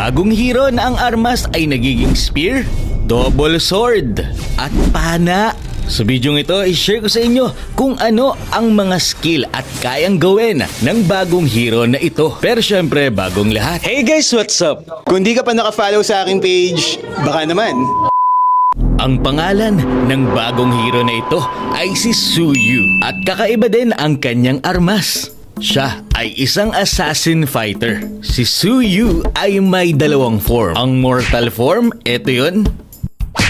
bagong hero na ang armas ay nagiging spear, double sword, at pana. Sa video ito, i-share ko sa inyo kung ano ang mga skill at kayang gawin ng bagong hero na ito. Pero syempre, bagong lahat. Hey guys, what's up? Kung di ka pa nakafollow sa aking page, baka naman. Ang pangalan ng bagong hero na ito ay si Suyu at kakaiba din ang kanyang armas. Siya ay isang assassin fighter. Si Suyu ay may dalawang form. Ang mortal form, ito yun.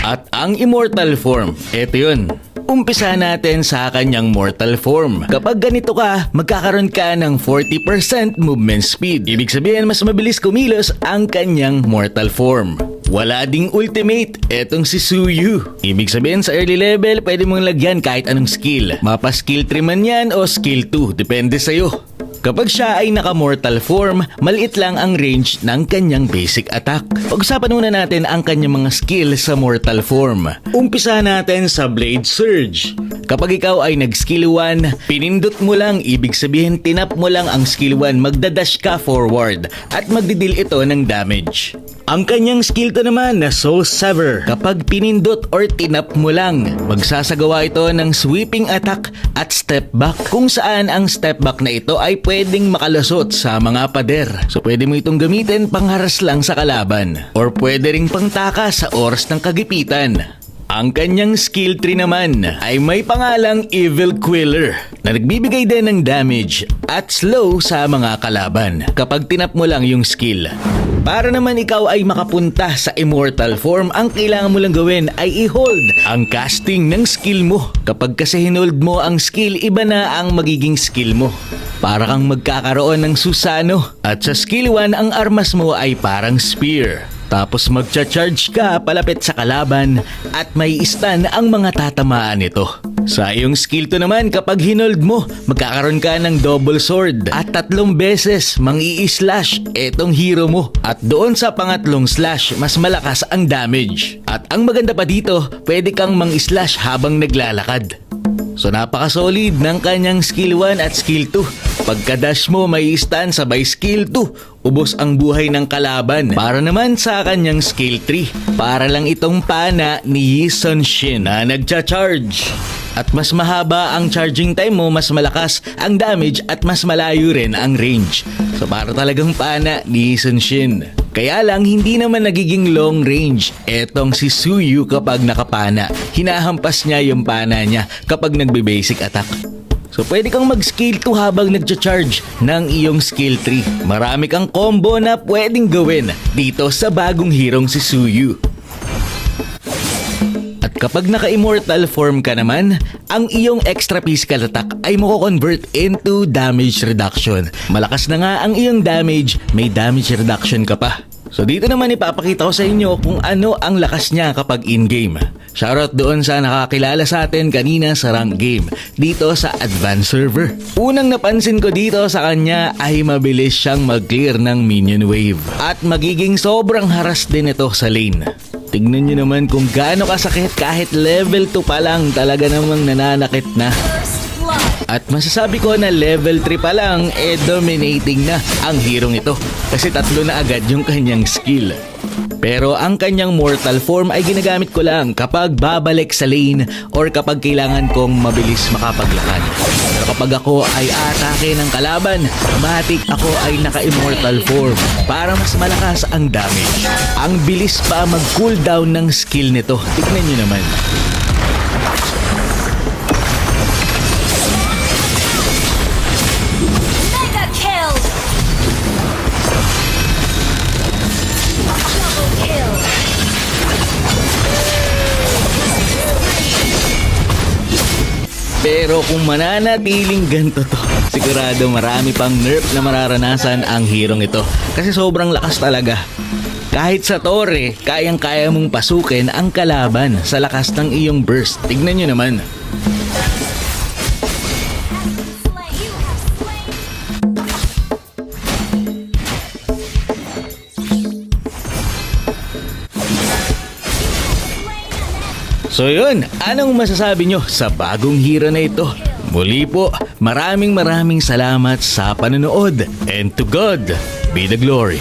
At ang immortal form, ito yun. Umpisa natin sa kanyang mortal form. Kapag ganito ka, magkakaroon ka ng 40% movement speed. Ibig sabihin, mas mabilis kumilos ang kanyang mortal form. Wala ding ultimate, etong si Suyu. Ibig sabihin sa early level, pwede mong lagyan kahit anong skill. Mapa skill 3 man yan o skill 2, depende sa'yo. Kapag siya ay naka-mortal form, maliit lang ang range ng kanyang basic attack. Pag-usapan muna natin ang kanyang mga skill sa mortal form. Umpisa natin sa Blade Surge. Kapag ikaw ay nag-skill 1, pinindot mo lang, ibig sabihin tinap mo lang ang skill 1, magdadash ka forward at magdidil ito ng damage. Ang kanyang skill to naman na Soul Sever. Kapag pinindot or tinap mo lang, magsasagawa ito ng sweeping attack at step back. Kung saan ang step back na ito ay pwedeng makalusot sa mga pader. So pwede mo itong gamitin pangharas lang sa kalaban. Or pwede ring pangtaka sa oras ng kagipitan. Ang kanyang skill tree naman ay may pangalang Evil Quiller na nagbibigay din ng damage at slow sa mga kalaban kapag tinap mo lang yung skill. Para naman ikaw ay makapunta sa immortal form, ang kailangan mo lang gawin ay i-hold ang casting ng skill mo. Kapag kasi hinold mo ang skill, iba na ang magiging skill mo. Para kang magkakaroon ng susano. At sa skill 1, ang armas mo ay parang spear. Tapos magcha-charge ka palapit sa kalaban at may stun ang mga tatamaan nito. Sa iyong skill to naman kapag hinold mo, magkakaroon ka ng double sword at tatlong beses mang i-slash etong hero mo. At doon sa pangatlong slash, mas malakas ang damage. At ang maganda pa dito, pwede kang mang slash habang naglalakad. So napaka-solid ng kanyang skill 1 at skill 2. Pagka-dash mo may stun sabay skill 2. Ubos ang buhay ng kalaban. Para naman sa kanyang skill 3. Para lang itong pana ni Yi Sun Shin na nagcha-charge. At mas mahaba ang charging time mo, mas malakas ang damage at mas malayo rin ang range. So para talagang pana ni Yi Sun Shin. Kaya lang hindi naman nagiging long range etong si Suyu kapag nakapana. Hinahampas niya yung pana niya kapag nagbe-basic attack. So pwede kang mag-skill 2 habang nagcha-charge ng iyong skill 3. Marami kang combo na pwedeng gawin dito sa bagong hirong si Suyu. Kapag naka-immortal form ka naman, ang iyong extra physical attack ay mako-convert into damage reduction. Malakas na nga ang iyong damage, may damage reduction ka pa. So dito naman ipapakita ko sa inyo kung ano ang lakas niya kapag in-game. Shoutout doon sa nakakilala sa atin kanina sa rank game dito sa advanced server. Unang napansin ko dito sa kanya ay mabilis siyang mag-clear ng minion wave at magiging sobrang haras din ito sa lane. Tignan nyo naman kung gaano kasakit kahit level 2 pa lang talaga namang nananakit na. At masasabi ko na level 3 pa lang, eh dominating na ang hirong ito. Kasi tatlo na agad yung kanyang skill. Pero ang kanyang mortal form ay ginagamit ko lang kapag babalik sa lane or kapag kailangan kong mabilis makapaglakad. Pero kapag ako ay atake ng kalaban, matik ako ay naka-immortal form para mas malakas ang damage. Ang bilis pa mag-cooldown ng skill nito. Tignan nyo naman. Pero kung mananatiling ganito to, sigurado marami pang nerf na mararanasan ang hirong ito. Kasi sobrang lakas talaga. Kahit sa torre, kayang-kaya mong pasukin ang kalaban sa lakas ng iyong burst. Tignan nyo naman. So yun, anong masasabi nyo sa bagong hero na ito? Muli po, maraming maraming salamat sa panonood and to God be the glory.